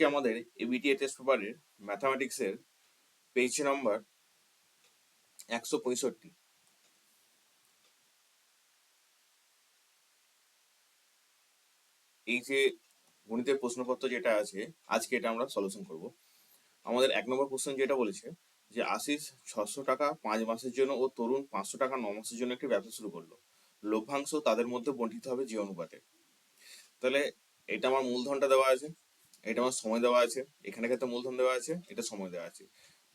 আজকে আমাদের ABTA test পেপারের ম্যাথামেটিক্সের পেজ নাম্বার একশো পঁয়ষট্টি। এই যে গণিতের প্রশ্নপত্র যেটা আছে, আজকে এটা আমরা সলিউশন করব। আমাদের এক নম্বর কোশ্চেন যেটা বলেছে যে, আশিস ছশো টাকা পাঁচ মাসের জন্য ও তরুণ পাঁচশো টাকা ন মাসের জন্য একটি ব্যবসা শুরু করল। লভ্যাংশ তাদের মধ্যে বন্টিত হবে যে অনুপাতে। তাহলে এটা আমার মূলধনটা দেওয়া আছে। এটা আমার সময় দেওয়া আছে, এখানে ক্ষেত্রে মূলধন দেওয়া আছে, এটা সময় দেওয়া আছে।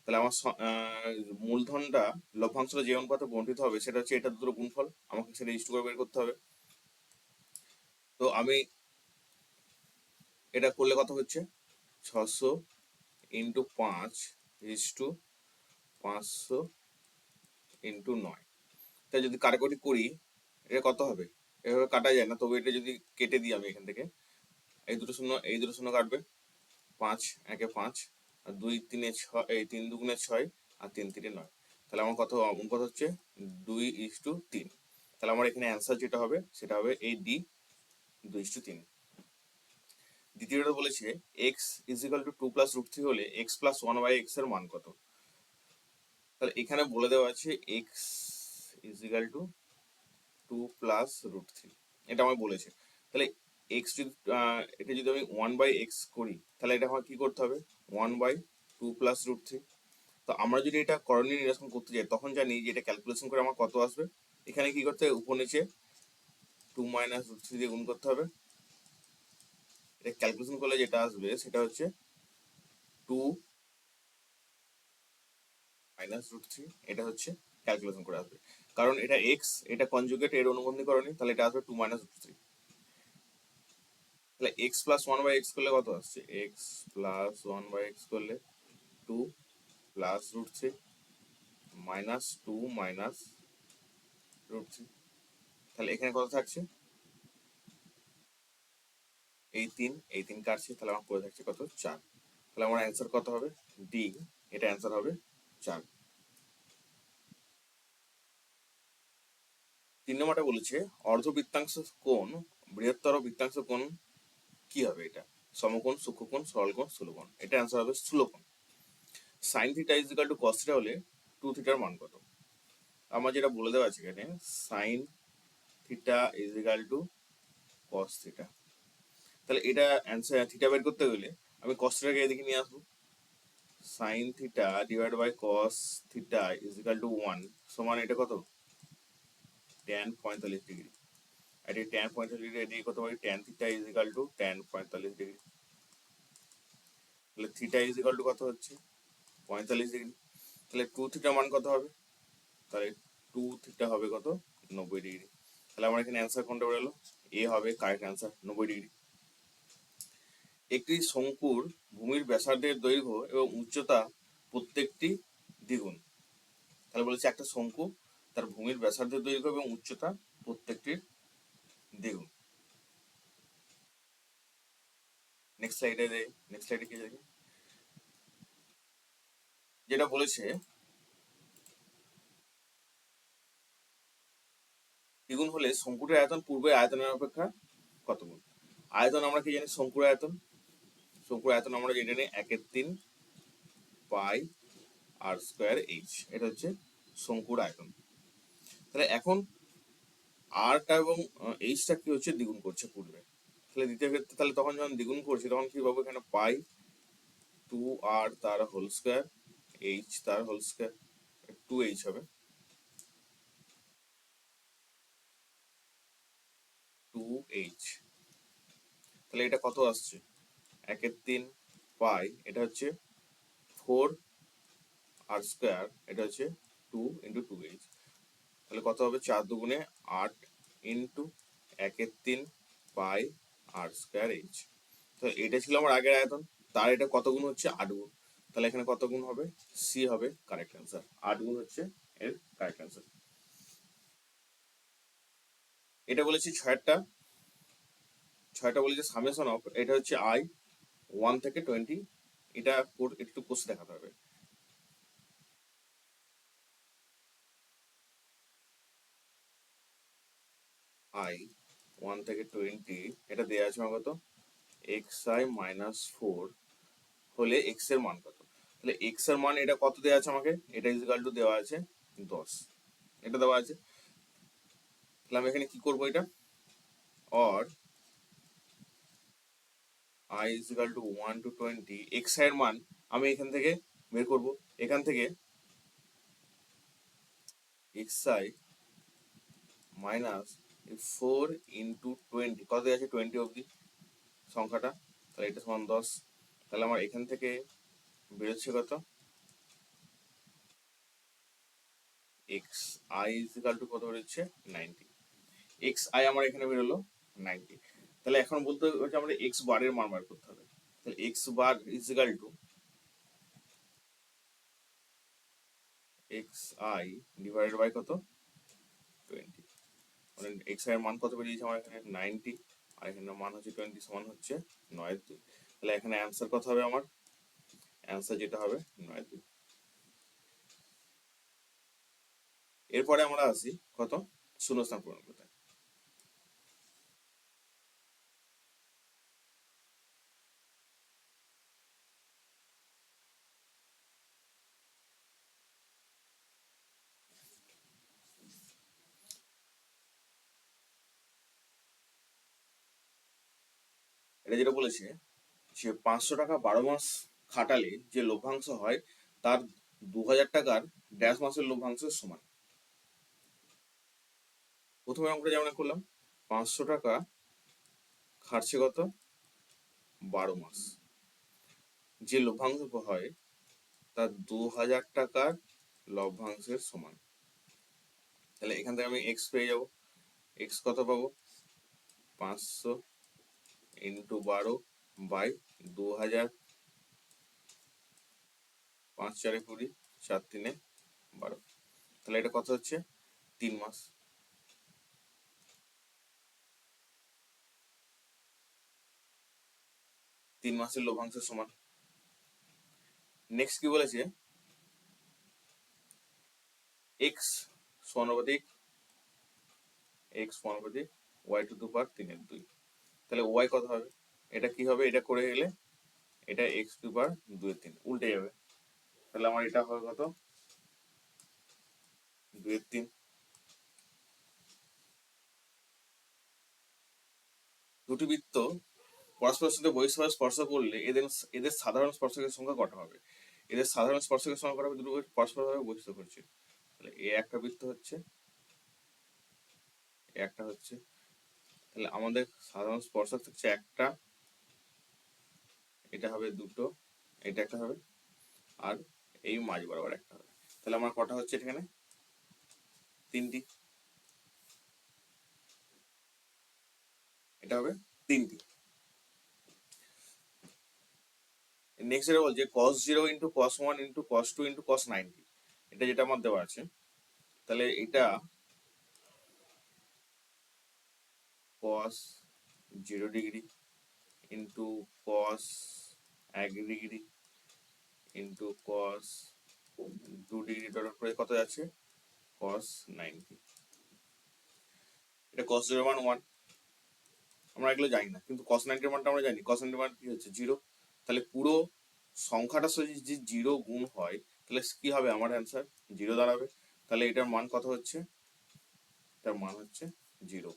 তাহলে আমার মূলধনটা লভ্যাংশটা যে অনুপাতে বন্টিত হবে, সেটা হচ্ছে এটা দুটো গুণফল, আমাকে সেটা ইস্ট করে বের করতে হবে। তো আমি এটা করলে কত হচ্ছে? ছশো ইন্টু পাঁচ ইস্টু পাঁচশো ইন্টু নয়। তাই যদি কাটাকুটি করি, এটা কত হবে? এভাবে কাটা যায় না, তবে এটা যদি কেটে দিই আমি এখান থেকে। এই দুটো শূন্য, এই দুটো শূন্য কাটবে। পাঁচ, একে পাঁচ, আর দুই তিনে ছয়, এই তিন দুগুণে ছয়, আর তিন তিনে নয়। তাহলে আমার কত কত হচ্ছে দুই ইস টু তিন। তাহলে আমার এখানে অ্যান্সার যেটা হবে, সেটা হবে এই ডি দুই ইস টু তিন। দ্বিতীয়টা বলেছে x equal to two plus root three হলে এক্স প্লাস ওয়ান বাই এক্সের মান কত? তাহলে এখানে বলে দেওয়া আছে x equal to two plus root three এটা আমায় বলেছে। তাহলে এক্স যদি এটা যদি আমি ওয়ান বাই এক্স করি, তাহলে এটা আমার কি করতে হবে? One by two plus root three তো আমরা যদি এটা করণীয় নিরসন করতে যাই, তখন জানি যে এটা ক্যালকুলেশন করে আমার কত আসবে? এখানে কি করতে হবে? উপর নিচে টু মাইনাস রুট থ্রি দিয়ে গুণ করতে হবে। এটা ক্যালকুলেশন করলে যেটা আসবে, সেটা হচ্ছে টু মাইনাস রুট থ্রি এটা হচ্ছে ক্যালকুলেশন করে আসবে। কারণ এটা এক্স এটা কনজুগেট এর অনুবন্ধী করণী তাহলে এটা আসবে টু মাইনাস রুট থ্রি তাহলে x plus one by x করলে কত আসছে? X plus one by x করলে two plus root three minus two minus root three তাহলে এখানে কত থাকছে? এই তিন এই তিন কাটছে, তাহলে আমার পড়ে থাকছে কত? চার। তাহলে আমার অ্যান্সার কত হবে? ডি এটা অ্যান্সার হবে চার। তিন নম্বরটা বলেছে, অর্ধবৃত্তাংশ কোণ, বৃহত্তর বৃত্তাংশ কোণ কি হবে এটা? সমকোণ, সূক্ষ্মকোণ, সরলকোণ, স্থূলকোণ। এটা অ্যান্সার হবে স্থূলকোণ। Sine theta is equal to cos theta হলে টু থিটার মান কত? আমার যেটা বলে দেওয়া আছে এখানে sine theta is equal to cos theta তাহলে এটা অ্যান্সার থিটা বের করতে গেলে আমি কস থিটাকে এদিকে নিয়ে আসব। Sine theta divide by cos theta is equal to one সমান এটা কত? ট্যান পঁয়তাল্লিশ ডিগ্রি এই ট্যান পঁয়তাল্লিশ ডিগ্রি এদিকে কত পারি tan theta is equal to tan পঁয়তাল্লিশ ডিগ্রি তাহলে থিটা ইজ ইকাল টু কত হচ্ছে পঁয়তাল্লিশ ডিগ্রি তাহলে টু থিটা মান কত হবে তাহলে টু থিটা হবে কত নব্বই ডিগ্রি তাহলে আমার এখানে অ্যান্সার কোনটা বেরোলো এ হবে কারেক্ট অ্যান্সার নব্বই ডিগ্রি একটি শঙ্কুর ভূমির ব্যাসার্ধের দৈর্ঘ্য এবং উচ্চতা প্রত্যেকটি দ্বিগুণ। তাহলে বলেছে একটা শঙ্কু তার ভূমির ব্যাসার্ধের দৈর্ঘ্য এবং উচ্চতা প্রত্যেকটির দ্বিগুণ নেক্সট স্লাইডে নেক্সট স্লাইডে কি দেখি। যেটা বলেছে, দ্বিগুণ হলে শঙ্কুটির আয়তন পূর্বে আয়তনের অপেক্ষা কত গুণ? আয়তন আমরা কি জানি? শঙ্কুর আয়তন। শঙ্কুর আয়তন আমরা জানি একের তিন পাই আর স্কোয়ার এইচ। এটা হচ্ছে শঙ্কুর আয়তন। তাহলে এখন আরটা এবং এইচটা কি হচ্ছে দ্বিগুণ করছে পূর্বে। তাহলে দ্বিতীয় ক্ষেত্রে তাহলে তখন যখন দ্বিগুণ করছে, তখন কি পাবো এখানে? পাই টু আর তার হোল স্কোয়ার এইচ তার হোল স্কোয়ার টু এইচ হবে। টু এইচ তাহলে এটা কত আসছে? একের তিন পাই, এটা হচ্ছে ফোর আর স্কোয়ার এটা হচ্ছে টু ইন্টু টু এইচ তাহলে কত হবে? চার দুগুণে আট ইন্টু একের তিন পাই আর স্কোয়ার এইচ তো এটা ছিল আমার আগের আয়তন। তার এটা কত গুণ হচ্ছে? আট গুণ। তাহলে এখানে কত গুণ হবে? সি হবে কারেক্ট অ্যান্সার আট গুণ হচ্ছে এর কারেক্ট অ্যান্সার এটা বলেছি ছয়টা। ছয়টা বলেছে সামেশন অফ এটা হচ্ছে আই ওয়ান থেকে টোয়েন্টি এটা একটু কোর্স দেখাতে হবে। আই ওয়ান থেকে টোয়েন্টি এটা দেওয়া আছে আমার কত? এক্স আই মাইনাস ফোর হলে এক্সের মান কত? তাহলে এক্সের মান এটা কত দেওয়া আছে আমাকে? এটা ইজিক্যাল টু দেওয়া আছে দশ। এটা দেওয়া আছে। তাহলে আমি এখানে কি করব এটা? Or i equal to one to twenty x i এর মান আমি এখান থেকে বের করব। এখান থেকে x i minus four into twenty. কত আছে টোয়েন্টি অবধি সংখ্যাটা। তাহলে এটা সমান দশ। তাহলে আমার এখান থেকে বেরোচ্ছে কত? এক্স আই ইজিক্যাল টু কত বেরোচ্ছে? নাইনটি। এক্স আই আমার এখানে বেরোলো? নাইনটি। তাহলে এখন বলতে হচ্ছে আমাদের এক্স বারের মান বার করতে হবে। তাহলে x bar equal to x i divided by কত? মানে এক্সের মান কত বেরিয়েছে? আমার এখানে নাইনটি আর এখানে মান হচ্ছে টোয়েন্টি সমান হচ্ছে নয় দুই। তাহলে এখানে অ্যান্সার কত হবে আমার? অ্যান্সার যেটা হবে নয় দুই। এরপরে আমরা আসি কত? শূন্যস্থান পূরণ করতে এটা যেটা বলেছে যে পাঁচশো টাকা বারো মাস খাটালে যে লভ্যাংশ হয়, তার দু হাজার টাকার ড্যাশ মাসের লভ্যাংশের সমান। প্রথমে অঙ্কটা যেমন করলাম, পাঁচশো টাকা খাটছে কত? বারো মাস। যে লভ্যাংশ হয়, তার দু হাজার টাকার লভ্যাংশের সমান। তাহলে এখান থেকে আমি এক্স পেয়ে যাব। এক্স কত পাবো? পাঁচশো ইন্টু বারো বাই দু হাজার পাঁচ চারে কুড়ি চার তিনে বারো। তাহলে এটা কত হচ্ছে? তিন মাস। তিন মাসের লভ্যাংশের সমান। নেক্সট কি বলেছে? এক্স সমানুপাতিক এক্স সমানুপাতিক ওয়াই টু দু পার তিনের দুই। তাহলে ওয়াই কত হবে? এটা কি হবে? এটা করে গেলে এটা এক্স টু পার দুই তিন, উল্টে যাবে। তাহলে আমার এটা হবে কত? দুই তিন। দুটি বৃত্ত পরস্পরের সাথে বহিষ্কার স্পর্শ করলে এদের এদের সাধারণ স্পর্শকের সংখ্যা কটা হবে? এদের সাধারণ স্পর্শকের সংখ্যা কটা হবে? দুটো পরস্পরভাবে বহিষ্কার করছে। তাহলে এ একটা বৃত্ত হচ্ছে একটা হচ্ছে তাহলে আমাদের সাধারণ স্পর্শক থাকছে একটা। এটা হবে দুটো, এটা একটা হবে, আর এই মাঝ বরাবর একটা হবে। তাহলে আমার কটা হচ্ছে এখানে? তিনটি। এটা হবে তিনটি। নেক্সট যেটা বলছে cos zero into cos one into cos two into cos ninety এটা যেটা আমার দেওয়া আছে। তাহলে এটা cos 0 ডিগ্রি ইন্টু cos এক ডিগ্রি ইন্টু cos দু ডিগ্রি ডট করে কত যাচ্ছে? cos 90 এটা cos 0 মান 1 আমরা এগুলো জানি না, কিন্তু 90 এর মানটা আমরা জানি। cos 90 মান কি হচ্ছে? 0 তাহলে পুরো সংখ্যাটার সাথে যদি জিরো গুণ হয়, তাহলে কি হবে আমার অ্যান্সার জিরো দাঁড়াবে। তাহলে এটার মান কত হচ্ছে? এটার মান হচ্ছে জিরো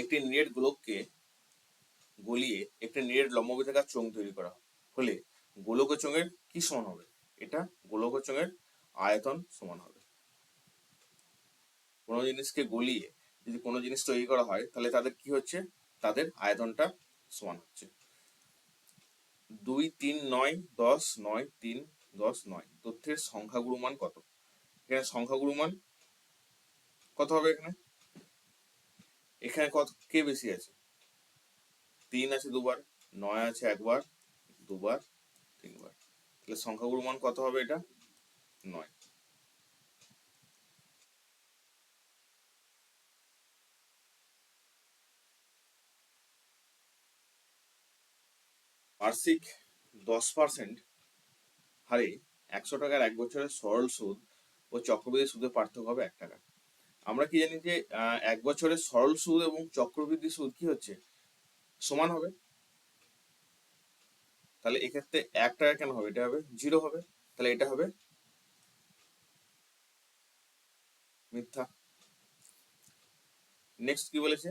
একটি নেট গোলককে গলিয়ে একটি নেট লম্ববৃত্তাকার চোঙ তৈরি করা হলে গোলক চোঙের কি সমান হবে? এটা গোলক চোঙের আয়তন সমান হবে। কোনো জিনিসকে গলিয়ে যদি কোনো জিনিস তৈরি করা হয়, তাহলে তাদের কি হচ্ছে? তাদের আয়তনটা সমান হচ্ছে। দুই, তিন, নয়, দশ, নয়, তিন, দশ, নয়, তথ্যের সংখ্যাগুরু মান কত? এখানে সংখ্যাগুরু মান কত হবে এখানে? এখানে কত, কে বেশি আছে? তিন আছে দুবার, নয় আছে একবার, দুবার, তিনবার। তাহলে সংখ্যাগুরু মান কত হবে এটা? নয়। বার্ষিক দশ পার্সেন্ট হারে একশো টাকার এক বছরের সরল সুদ ও চক্রবৃদ্ধি সুদের পার্থক্য হবে এক টাকা আমরা কি জানি যে এক বছরের সরল সুদ এবং চক্রবৃদ্ধি সুদ কি হচ্ছে? সমান হবে? তাহলে এক্ষেত্রে এক টাকা কেন হবে? এটা হবে জিরো হবে? তাহলে এটা হবে মিথ্যা। নেক্সট কি বলেছে?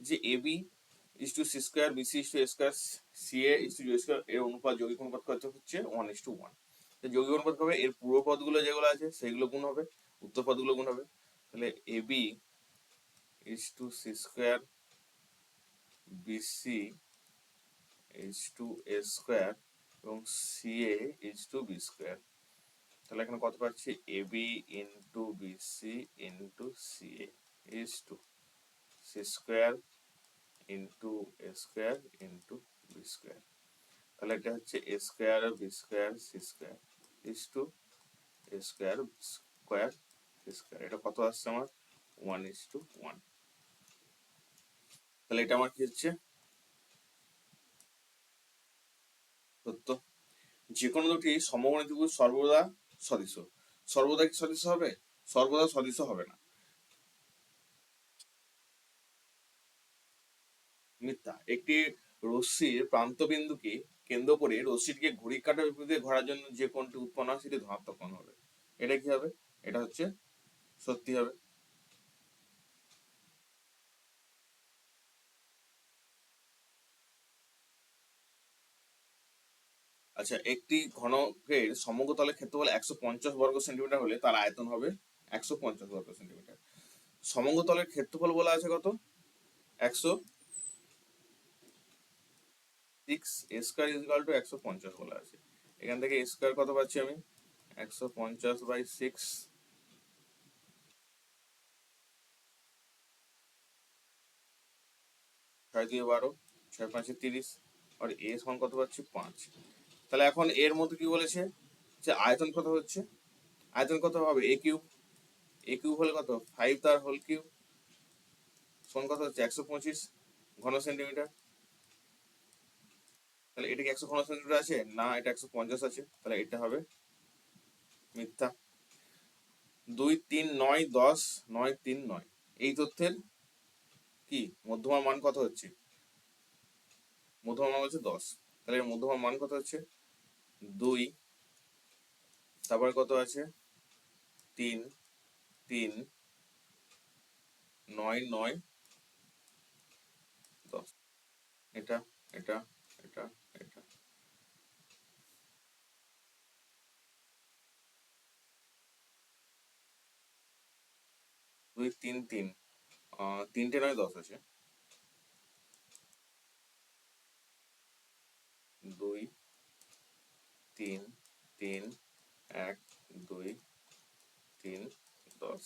যে a b is to c square b c is to a square c a is to square এর অনুপাত যৌগিক অনুপাত কত হচ্ছে? ওয়ান ইস টু ওয়ান যৌগিক অনুপাত হবে, এর পূর্ব পদগুলো যেগুলো আছে, সেগুলো গুণ হবে, উত্তর পদগুলো গুণ হবে। তাহলে a b is to c square b c is to a square এবং c a is to b square তাহলে এখানে কত পাচ্ছি? A b into b c into c a to c square into a square into b square তাহলে এটা হচ্ছে a square b square c square is to a square square c square এটা কত আসছে আমার? ওয়ান ইস টু ওয়ান তাহলে এটা আমার কি হচ্ছে? সত্য। যে দুটি সমগণী সর্বদা সদৃশ। সর্বদা কি সদৃশ হবে? সর্বদা সদৃশ হবে না। মিথ্যা। একটি রশ্মির প্রান্ত বিন্দুকে কেন্দ্র করে রশ্মিটিকে ঘড়ি কাটার বিপরীতে ঘোরার জন্য যে কোণটি উৎপন্ন হয় সেটি ধনাত্মক কোণ হবে। এটা কি হবে? এটা হচ্ছে সত্যি হবে। আচ্ছা একটি ঘনকের সমগ্র তলের ক্ষেত্রফল একশো পঞ্চাশ বর্গ সেন্টিমিটার হলে তার আয়তন হবে একশো পঞ্চাশ বর্গ সেন্টিমিটার। সমগ্র তলের ক্ষেত্রফল বলা আছে কত? একশো সিক্স স্কোয়ার টু একশো পঞ্চাশ বলা আছে। এখান থেকে স্কোয়ার কত পাচ্ছি আমি? একশো পঞ্চাশ বাই সিক্স ছয় দিয়ে বারো, ছয় পাঁচে তিরিশ, আর এ সমান কত পাচ্ছি? পাঁচ। তাহলে এখন এর মধ্যে কি বলেছে? যে আয়তন কত হচ্ছে? আয়তন কত হবে? এ কিউব। এ কিউব হলে কত? ফাইভ তার হোল কিউব। সমান কত হচ্ছে? একশো পঁচিশ ঘন সেন্টিমিটার। তাহলে এটা কি একশো ঘন সেন্টিমিটার আছে? না, এটা একশো পঞ্চাশ আছে। তাহলে এটা হবে মিথ্যা। দুই তিন নয় দশ, নয় তিন নয়। এই তথ্যের কি? মধ্যমার মান কত হচ্ছে? মধ্যমার মান হচ্ছে দশ। তাহলে মধ্যমার মান কত হচ্ছে? দুই। তারপরে কত আছে? তিন। তিন। নয় নয়। দশ। এটা এটা এটা এটা। দুই, তিন তিন। তিনটে নয়, দশ আছে। দুই, তিন তিন, এক, দুই, তিন, দশ।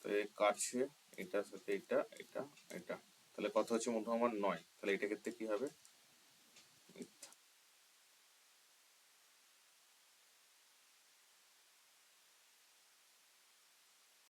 তো এ কাটছে, এটার সাথে এটা এটা এটা। তাহলে কথা হচ্ছে মধ্যমান নয়। তাহলে এটা ক্ষেত্রে কি হবে?